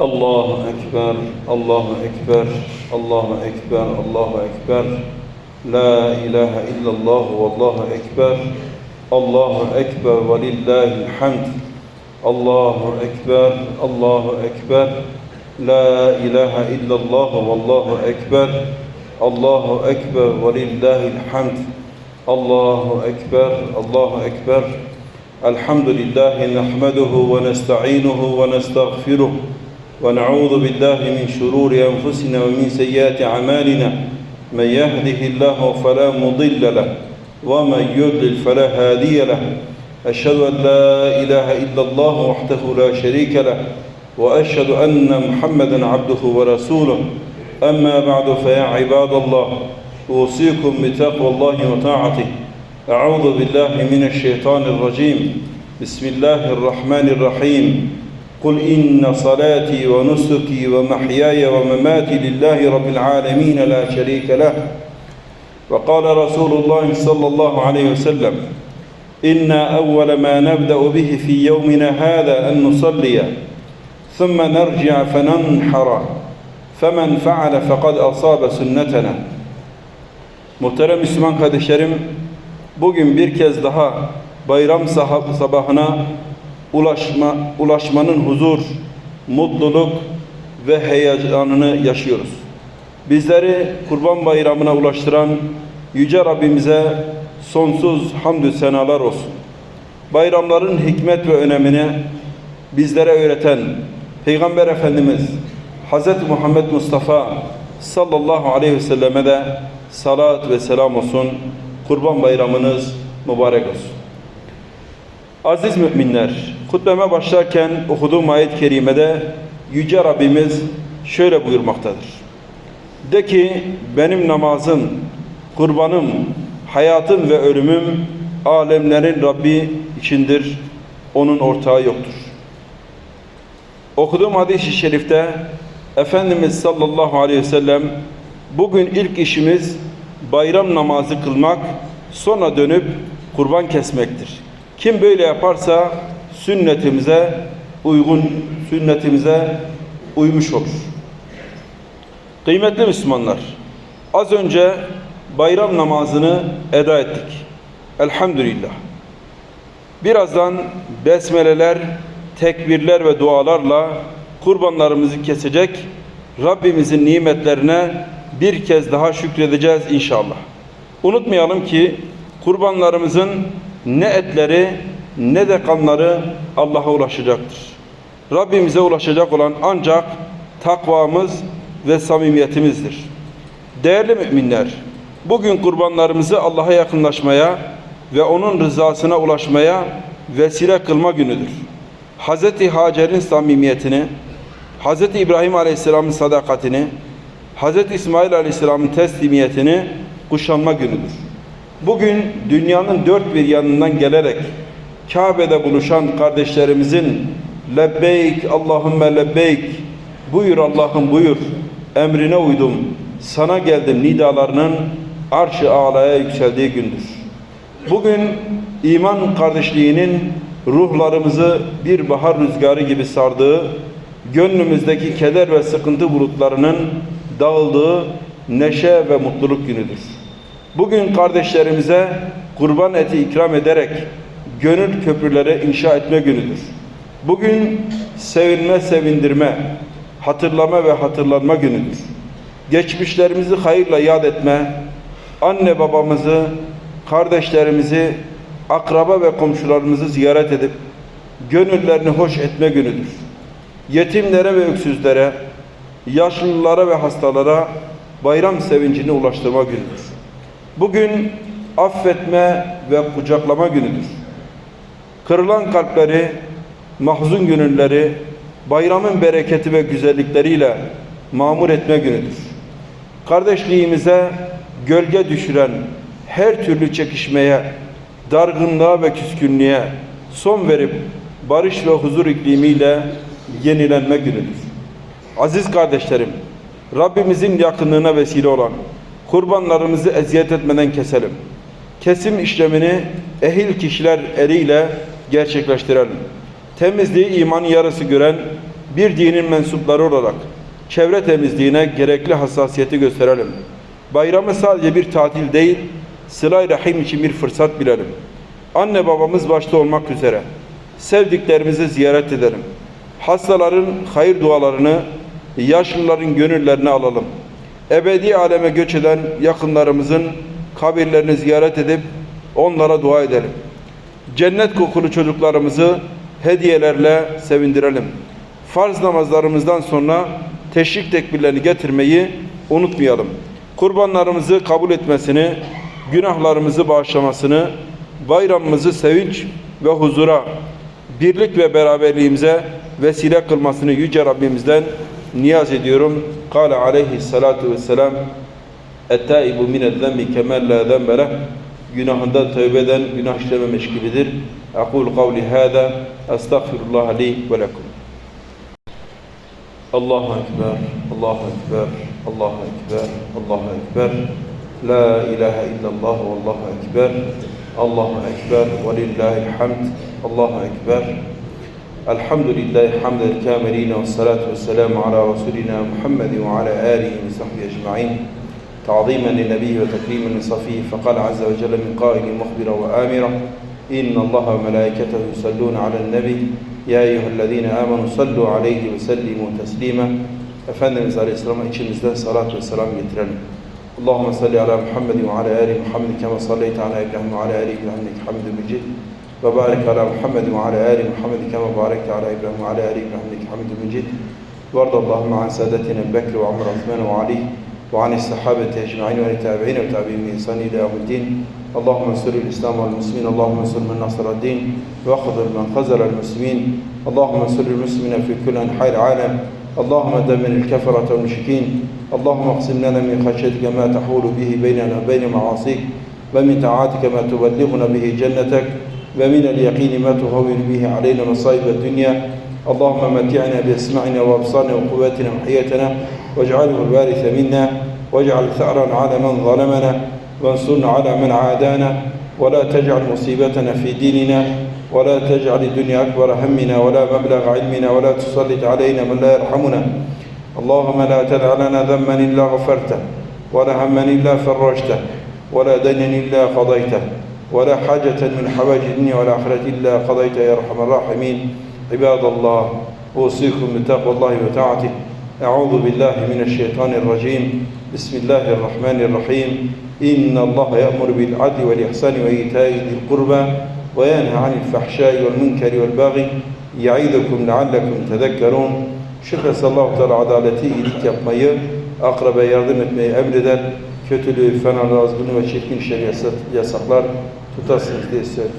الله أكبر الله أكبر الله أكبر الله أكبر. لا إله إلا الله والله أكبر. الله أكبر ولله الحمد. الله أكبر الله أكبر. لا إله إلا الله والله أكبر. الله أكبر ولله الحمد. الله أكبر الله أكبر. الحمد لله نحمده ونستعينه ونستغفره. ونعوذ بالله من شرور أنفسنا ومن سيئات أعمالنا. من يهده الله فلا مضل له ومن يضلل فلا هادي له. أشهد أن لا إله إلا الله وحده لا شريك له وأشهد أن محمدا عبده ورسوله. أما بعد فيا عباد الله أوصيكم بتقوى الله وطاعته. أعوذ بالله من الشيطان الرجيم. بسم الله الرحمن الرحيم. قل إن صلاتي ونسكي ومحياي ومماتي لله رب العالمين لا شريك له. وقال رسول الله صلى الله عليه وسلم إن أول ما نبدأ به في يومنا هذا أن نصلي ثم نرجع فننحر فمن فعل فقد أصاب سنتنا. Muhterem Müslüman kardeşlerim, bugün bir kez daha bayram sabahına ulaşma, ulaşmanın huzur, mutluluk ve heyecanını yaşıyoruz. Bizleri Kurban Bayramı'na ulaştıran Yüce Rabbimize sonsuz hamdü senalar olsun. Bayramların hikmet ve önemini bizlere öğreten Peygamber Efendimiz Hz. Muhammed Mustafa sallallahu aleyhi ve selleme de salat ve selam olsun. Kurban bayramınız mübarek olsun. Aziz müminler, hutbeme başlarken okuduğum ayet-i kerimede Yüce Rabbimiz şöyle buyurmaktadır. De ki benim namazım, kurbanım, hayatım ve ölümüm alemlerin Rabbi içindir. Onun ortağı yoktur. Okuduğum hadis-i şerifte Efendimiz sallallahu aleyhi ve sellem bugün ilk işimiz bayram namazı kılmak, sonra dönüp kurban kesmektir. Kim böyle yaparsa sünnetimize uygun, sünnetimize uymuş olur. Kıymetli Müslümanlar, az önce bayram namazını eda ettik. Elhamdülillah. Birazdan besmeleler, tekbirler ve dualarla kurbanlarımızı kesecek, Rabbimizin nimetlerine bir kez daha şükredeceğiz inşallah. Unutmayalım ki kurbanlarımızın ne etleri ne de kanları Allah'a ulaşacaktır. Rabbimize ulaşacak olan ancak takvamız ve samimiyetimizdir. Değerli müminler, bugün kurbanlarımızı Allah'a yakınlaşmaya ve onun rızasına ulaşmaya vesile kılma günüdür. Hz. Hacer'in samimiyetini, Hz. İbrahim Aleyhisselam'ın sadakatini, Hz. İsmail Aleyhisselam'ın teslimiyetini kuşanma günüdür. Bugün dünyanın dört bir yanından gelerek Kabe'de buluşan kardeşlerimizin lebbeyk Allahümme lebbeyk buyur Allah'ım buyur emrine uydum sana geldim nidalarının arş-ı alaya yükseldiği gündür. Bugün iman kardeşliğinin ruhlarımızı bir bahar rüzgarı gibi sardığı, gönlümüzdeki keder ve sıkıntı bulutlarının dağıldığı neşe ve mutluluk günüdür. Bugün kardeşlerimize kurban eti ikram ederek gönül köprüleri inşa etme günüdür. Bugün sevinme, sevindirme, hatırlama ve hatırlanma günüdür. Geçmişlerimizi hayırla yad etme, anne babamızı, kardeşlerimizi, akraba ve komşularımızı ziyaret edip gönüllerini hoş etme günüdür. Yetimlere ve öksüzlere, yaşlılara ve hastalara bayram sevincini ulaştırma günüdür. Bugün affetme ve kucaklama günüdür. Kırılan kalpleri, mahzun gönülleri bayramın bereketi ve güzellikleriyle mamur etme günüdür. Kardeşliğimize gölge düşüren her türlü çekişmeye, dargınlığa ve küskünlüğe son verip barış ve huzur iklimiyle yenilenme günüdür. Aziz kardeşlerim, Rabbimizin yakınlığına vesile olan kurbanlarımızı eziyet etmeden keselim. Kesim işlemini ehil kişiler eliyle gerçekleştirelim. Temizliği imanın yarısı gören bir dinin mensupları olarak çevre temizliğine gerekli hassasiyeti gösterelim. Bayramı sadece bir tatil değil, sıla rahim için bir fırsat bilelim. Anne babamız başta olmak üzere sevdiklerimizi ziyaret edelim. Hastaların hayır dualarını, yaşlıların gönüllerini alalım. Ebedi aleme göç eden yakınlarımızın kabirlerini ziyaret edip onlara dua edelim. Cennet kokulu çocuklarımızı hediyelerle sevindirelim. Farz namazlarımızdan sonra teşrik tekbirlerini getirmeyi unutmayalım. Kurbanlarımızı kabul etmesini, günahlarımızı bağışlamasını, bayramımızı sevinç ve huzura, birlik ve beraberliğimize vesile kılmasını Yüce Rabbimizden niyaz ediyorum. Kale aleyhissalatu vesselam Ettaibu minezzembi kemel la zembe leh Günahından tövbe eden günah işlememiş gibidir. Akul kavli hâzâ estağfirullah li ve lekum. Allahu Ekber, Allahu Ekber, Allahu Ekber, Allahu Ekber. La ilahe illallah ve Allahu Ekber. Allahu Ekber ve lillahil hamd. Allahu Ekber. Elhamdülillahi hamdel kâmelîne ve salatu ve selamu ala Resulina Muhammed ve ala âlihi ve sahbihi ecma'in. تعظيما للنبي وتكريما لصفيه. فقال عز وجل من قائل مخبرا وآمرا إن الله وملائكته يصلون على النبي. يا أيها الذين آمنوا صلوا عليه وسلموا تسليما. أفندم صلى الله عليه وسلم والسلام يترن. اللهم صل على محمد وعلى آل محمد كما صليت على إبراهيم وعلى آل إبراهيم إنك حميد مجيد. وبارك على محمد وعلى آل محمد كما باركت على إبراهيم وعلى آل إبراهيم إنك حميد مجيد. وارض اللهم عن سادتنا بكر وعمر عثمان وعلي. وعن الصحابة أجمعين وعن التابعين وتابعين بإحسان إلى يوم الدين. اللهم انصر الإسلام والمسلمين اللهم انصر من نصر الدين واخذل من خذل المسلمين. اللهم انصر المسلمين في كل أنحاء العالم. اللهم دمر الكفرة والمشركين. اللهم اقسم لنا من خشيتك ما تحول به بيننا وبين معاصيك. ومن طاعتك ما تبلغنا به جنتك. ومن اليقين ما تهون به علينا مصائب الدنيا. اللهم متعنا بأسماعنا وأبصارنا وقواتنا وحياتنا واجعله الوارث منا واجعل ثأرنا على من ظلمنا وانصرنا على من عادانا ولا تجعل مصيبتنا في ديننا ولا تجعل الدنيا أكبر همنا ولا مبلغ علمنا ولا تسلط علينا من لا يرحمنا. اللهم لا تدع لنا ذنبا إلا غفرته ولا هما إلا فرجته ولا دينا إلا قضيته ولا حاجة من حوائج الدنيا والآخرة إلا قضيتها يا أرحم الراحمين. عباد الله أوصيكم بتقوى الله وطاعته أعوذ بالله من الشيطان الرجيم بسم الله الرحمن الرحيم إن الله يأمر بالعدل والإحسان وإيتاء ذي القربى وينهى عن الفحشاء والمنكر والبغي يعظكم لعلكم تذكرون Şüphesiz Allah-u Teala adaleti, iyilik yapmayı, akraba yardım etmeyi emreder. Kötülüğü, fenalığı, azgını ve çirkin işleri yasaklar. Tutarsınız diye istiyorum.